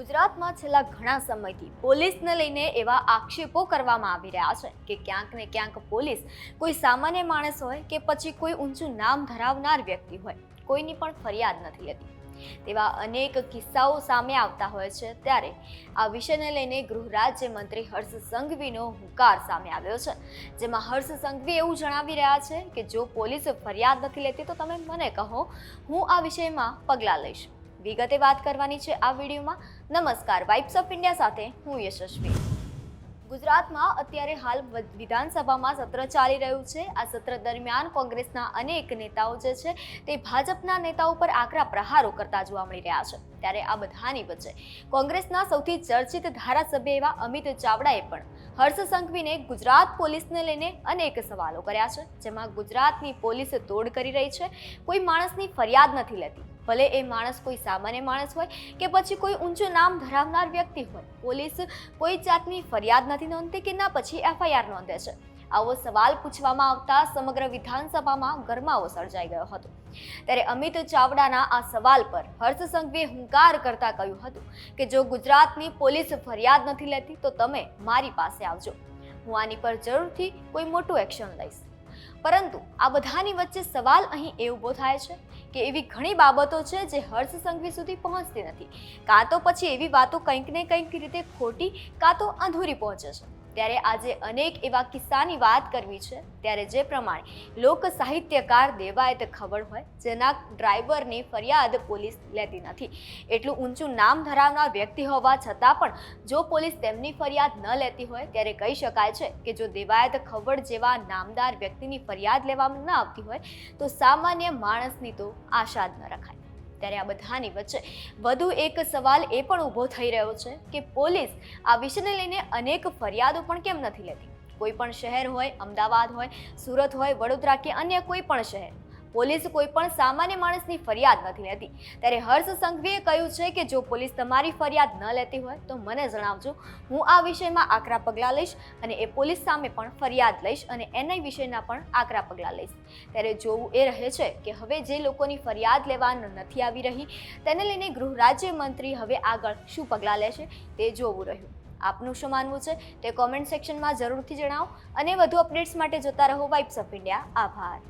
ગુજરાતમાં છેલ્લા ઘણા સમયથી પોલીસને લઈને એવા આક્ષેપો કરવામાં આવી રહ્યા છે કે ક્યાંક ને ક્યાંક પોલીસ કોઈ સામાન્ય માણસ હોય કે પછી કોઈ ઊંચું નામ ધરાવનાર વ્યક્તિ હોય, કોઈની પણ ફરિયાદ નથી લેતી. તેવા અનેક કિસ્સાઓ સામે આવતા હોય છે ત્યારે આ વિષયને લઈને ગૃહ રાજ્ય મંત્રી હર્ષ સંઘવીનો હુંકાર સામે આવ્યો છે. જેમાં હર્ષ સંઘવી એવું જણાવી રહ્યા છે કે જો પોલીસ ફરિયાદ નથી લેતી તો તમે મને કહો, હું આ વિષયમાં પગલાં લઈશ. વિગતે વાત કરવાની છે આ વિડીયોમાં. નમસ્કાર વાઇબ્સ ઓફ ઇન્ડિયા સાથે હું યશસ્વી. ગુજરાતમાં અત્યારે હાલ વિધાનસભામાં સત્ર ચાલી રહ્યું છે. આ સત્ર દરમિયાન કોંગ્રેસના અનેક નેતાઓ જે છે તે ભાજપના નેતાઓ પર આકરા પ્રહારો કરતા જોવા મળી રહ્યા છે. ત્યારે આ બધાની વચ્ચે કોંગ્રેસના સૌથી ચર્ચિત ધારાસભ્ય એવા અમિત ચાવડાએ પણ હર્ષ સંઘવીને ગુજરાત પોલીસને લઈને અનેક સવાલો કર્યા છે, જેમાં ગુજરાતની પોલીસ તોડ કરી રહી છે. કોઈ માણસની ફરિયાદ નથી લેતી. ભલે એ માણસ કોઈ સામાન્ય માણસ હોય કે પછી કોઈ ઊંચું નામ ધરાવનાર વ્યક્તિ હોય, પોલીસ કોઈ જાતની ફરિયાદ નથી નોંધતી કે ના પછી એફઆઈઆર નોંધે છે. આવો સવાલ પૂછવામાં આવતા સમગ્ર વિધાનસભામાં ગરમાવો સર્જાઈ ગયો હતો. ત્યારે અમિત ચાવડાના આ સવાલ પર હર્ષ સંઘવીએ હુંકાર કરતા કહ્યું હતું કે જો ગુજરાતની પોલીસ ફરિયાદ નથી લેતી તો તમે મારી પાસે આવજો. હું આની પર જરૂરથી કોઈ મોટું એક્શન લઈશ. પરંતુ આ બધાની વચ્ચે સવાલ અહીં એ ઊભો થાય છે કે એવી ઘણી બાબતો છે જે હર્ષ સંઘવી સુધી પહોંચતી નથી. કાં તો પછી એવી વાતો કંઈક ને કંઈક રીતે ખોટી, કાં તો અધૂરી પહોંચે છે. ત્યારે આજે અનેક એવા કિસ્સાની વાત કરવી છે. ત્યારે જે પ્રમાણે લોક સાહિત્યકાર દેવાયત ખબર હોય, જેના ડ્રાઈવરની ફરિયાદ પોલીસ લેતી નથી. એટલું ઊંચું નામ ધરાવનાર વ્યક્તિ હોવા છતાં પણ જો પોલીસ તેમની ફરિયાદ ન લેતી હોય, ત્યારે કહી શકાય છે કે જો દેવાયત ખબર જેવા નામદાર વ્યક્તિની ફરિયાદ લેવામાં ન આવતી હોય, તો સામાન્ય માણસની તો આશા જ ન રખાય. ત્યારે આ બધાની વચ્ચે વધુ એક સવાલ એ પણ ઊભો થઈ રહ્યો છે કે પોલીસ આ વિષયને લઈને અનેક ફરિયાદો પણ કેમ નથી લેતી? કોઈ પણ શહેર હોય, અમદાવાદ હોય, સુરત હોય, વડોદરા કે અન્ય કોઈ પણ શહેર પોલીસ કોઈ પણ સામાન્ય માણસની ફરિયાદ નથી લેતી. ત્યારે હર્ષ સંઘવીએ કહ્યું છે કે જો પોલીસ તમારી ફરિયાદ ન લેતી હોય, તો મને જણાવજો. હું આ વિષયમાં આકરા પગલાં લઈશ અને એ પોલીસ સામે પણ ફરિયાદ લઈશ અને એના વિષયના પણ આકરા પગલાં લઈશ. ત્યારે જોવું એ રહે છે કે હવે જે લોકોની ફરિયાદ લેવાનો નથી આવી રહી, તેને લઈને ગૃહ રાજ્યમંત્રી હવે આગળ શું પગલાં લેશે તે જોવું રહ્યું. આપનું શું માનવું છે તે કોમેન્ટ સેક્શનમાં જરૂરથી જણાવો અને વધુ અપડેટ્સ માટે જોતા રહો વાઇબ્સ ઓફ ઇન્ડિયા આભાર.